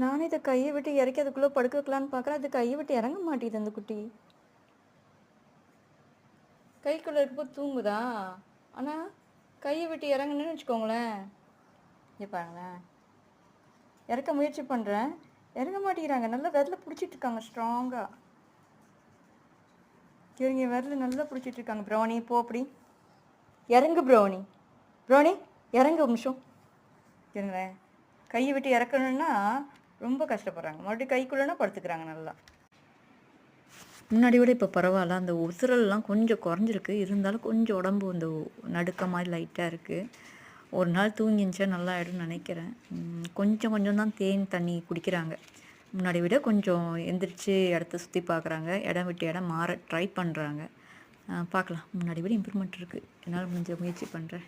நானும் இதை கையை விட்டு இறக்கி அதுக்குள்ளே படுக்க வைக்கலான்னு பார்க்குறேன். அது கையை விட்டு இறங்க மாட்டேங்குது அந்த குட்டி. கைக்குள்ளே இருக்கப்போ தூங்குதா? ஆனால் கையை விட்டு இறங்குன்னு வச்சுக்கோங்களேன். இங்கே பாருங்களேன் இறக்க முயற்சி பண்ணுறேன் இறங்க மாட்டேங்கிறாங்க. நல்லா விரல பிடிச்சிட்டு இருக்காங்க ஸ்ட்ராங்காக இவங்க விரல நல்லா பிடிச்சிட்டு இருக்காங்க ப்ரௌனி போ அப்படி. இறங்கு ப்ரௌனி. ப்ரௌனி இறங்கு நிமிஷம். இருங்களேன். கையை விட்டு இறக்கணுன்னா ரொம்ப கஷ்டப்படுறாங்க. மறுபடியும் கைக்குள்ளேனா படுத்துக்கிறாங்க நல்லா. முன்னாடி விட இப்போ பரவாயில்ல. அந்த உசுரல்லாம் கொஞ்சம் குறைஞ்சிருக்கு. இருந்தாலும் கொஞ்சம் உடம்பு அந்த நடுக்க மாதிரி லைட்டாக இருக்குது ஒரு நாள் தூங்கிச்சா நல்லா ஆகிடும்னு நினைக்கிறேன். கொஞ்சம் கொஞ்சம் தான் தேன் தண்ணி குடிக்கிறாங்க. முன்னாடி விட கொஞ்சம் எந்திரிச்சு இடத்த சுற்றி பார்க்குறாங்க இடம் விட்டு இடம் மாற ட்ரை பண்ணுறாங்க பார்க்கலாம். முன்னாடி விட இம்ப்ரூவ்மெண்ட் இருக்குது என்னால் முடிஞ்ச முயற்சி பண்ணுறேன்